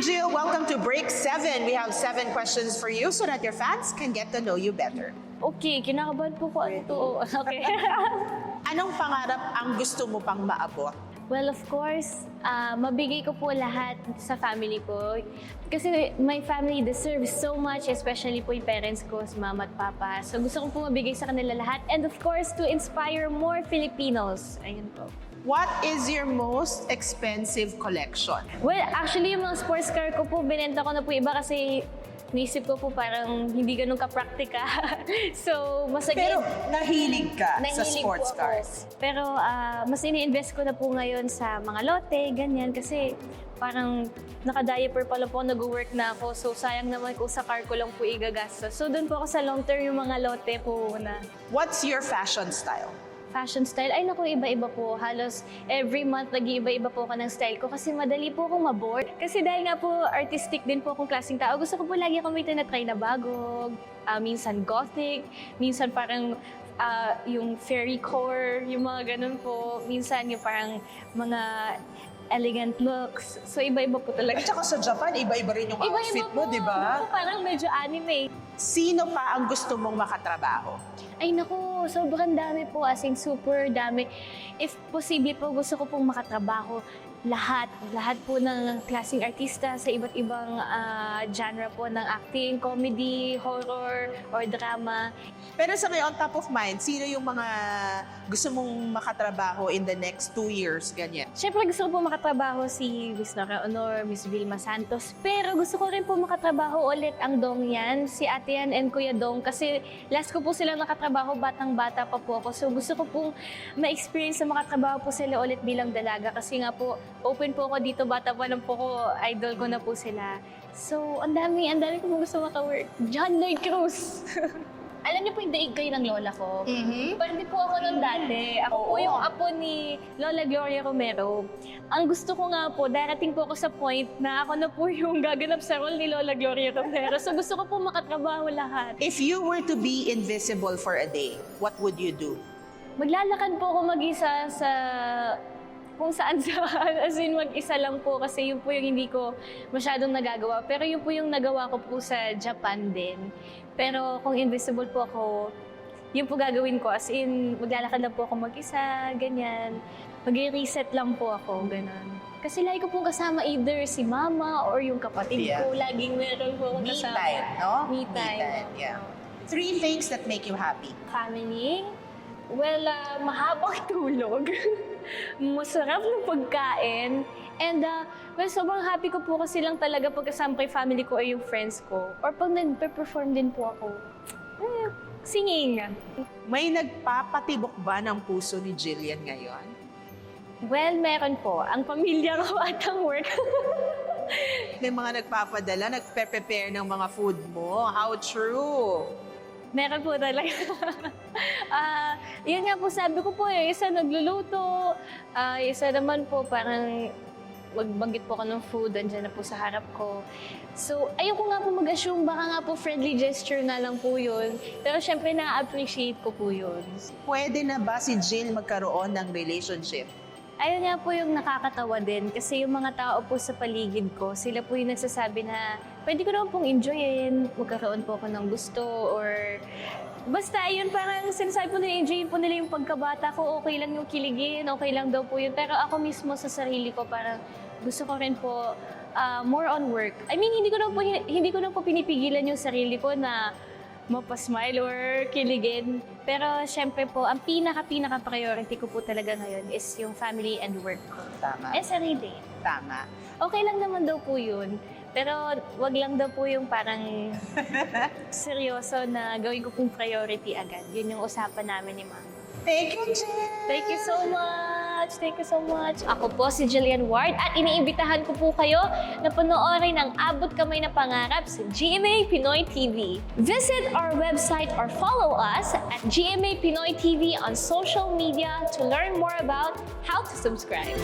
Jill. Welcome to Break 7. We have seven questions for you so that your fans can get to know you better. Okay, kinakabahan po ko ano to. Okay. Anong pangarap ang gusto mo pang maabot? well, of course, ah, mabigay ko po lahat sa family ko. Kasi my family deserves so much, especially po yung parents ko, si mama at papa. So gusto ko po mabigay sa kanila lahat. And of course, to inspire more Filipinos. Ayun po. What is your most expensive collection? Well, actually, yung mga sports car ko po, binenta ko na po iba kasi naisip ko po parang hindi ganun ka-praktika. so, mas Pero nahilig ka sa Nahilig sports po ako. cars. Pero ah, mas ini-invest ko na po ngayon sa mga lote, ganyan. Kasi parang naka-diaper pala po, nag-work na ako. So sayang naman kung sa car ko lang po igagastos. So doon po ako sa long term yung mga lote po na What's your fashion style? Fashion style. Ay naku, iba-iba po. Halos every month nag-iiba-iba po ako ng style ko kasi madali po akong mabore. Kasi dahil nga po artistic din po akong klaseng tao, gusto ko po lagi ako may tinatry na bago. Ah, minsan gothic, minsan parang ah, yung fairy core, yung mga ganun po. Minsan yung parang mga elegant looks. So iba-iba po talaga. At saka sa Japan, iba-iba rin yung outfit mo, po. di ba? Opo, Parang medyo anime. Sino pa ang gusto mong makatrabaho? Ay naku, sobrang dami po, as in super dami. If posible po, gusto ko pong makatrabaho lahat, lahat po ng klaseng artista sa iba't ibang ah, genre po ng acting, comedy, horror, or drama. Pero sa ngayon, top of mind, sino yung mga gusto mong makatrabaho in the next two years, ganyan? Siyempre gusto ko po makatrabaho si Miss Nora Honor, Miss Vilma Santos, pero gusto ko rin po makatrabaho ulit ang Dong Yan, si Ate Yan and Kuya Dong, kasi last ko po sila nakatrabaho, batang-bata pa po ako. So gusto ko pong ma-experience na makatrabaho po sila ulit bilang dalaga, kasi nga po, open po ako dito, bata pa lang po ko, idol ko na po sila. So, ang dami, ang dami ko po gusto maka-work. John Lloyd Cruz! Alam niyo po yung daig kayo ng lola ko? Mm-hmm. Pero hindi po ako nun dati. Ako po yung apo ni Lola Gloria Romero. Ang gusto ko nga po, darating po ako sa point na ako na po yung gaganap sa role ni Lola Gloria Romero. So gusto ko po makatrabaho lahat. If you were to be invisible for a day, what would you do? Maglalakad po ako mag-isa sa kung saan saan. As in, mag-isa lang po kasi yun po yung hindi ko masyadong nagagawa. Pero yun po yung nagawa ko po sa Japan din. Pero kung invisible po ako, yun po gagawin ko. As in, maglalakad lang po ako mag-isa, ganyan. Mag-reset lang po ako, ganun. Kasi lagi ko pong kasama either si mama or yung kapatid Yeah. ko. Laging meron po akong Me kasama. time, no? Me time. yeah. Three things that make you happy. Family? Well, ah, mahabang tulog. Masarap ng pagkain. And, ah, well, sobrang happy ko po kasi lang talaga pagkasama ko yung family ko o yung friends ko. Or pag nag-perform din po ako. Eh, singing. May nagpapatibok ba ng puso ni Jillian ngayon? Well, meron po. Ang pamilya ko at ang work. May mga nagpapadala, nagpe-prepare ng mga food mo. How true? Meron po talaga. Ah, yun nga po, sabi ko po, yung isa nagluluto, ah, isa naman po parang magbanggit po ako ng food, andyan na po sa harap ko. So, ayoko nga po mag-assume, baka nga po friendly gesture na lang po yun. Pero syempre, na-appreciate ko po yun. Pwede na ba si Jill magkaroon ng relationship? Ayun nga po yung nakakatawa din kasi yung mga tao po sa paligid ko, sila po yung nagsasabi na pwede ko naman pong enjoyin, magkakaroon po ako ng gusto or basta ayun parang sinasabi po nila, enjoyin po nila yung pagkabata ko, okay lang yung kiligin, okay lang daw po yun. Pero ako mismo sa sarili ko parang gusto ko rin po ah, more on work. I mean, hindi ko na po, hindi ko na po pinipigilan yung sarili ko na mapasmile or kiligin. Pero syempre po, ang pinaka-pinaka-priority ko po talaga ngayon is yung family and work ko. Tama. Eh, sarili. Tama. Okay lang naman daw po yun. Pero wag lang daw po yung parang seryoso na gawin ko pong priority agad. Yun yung usapan namin ni Mama. Thank you, Jill! Thank you so much! Thank you so much! Ako po si Jillian Ward at iniimbitahan ko po kayo na panoorin ang Abot Kamay na Pangarap sa GMA Pinoy TV. Visit our website or follow us at GMA Pinoy TV on social media to learn more about how to subscribe.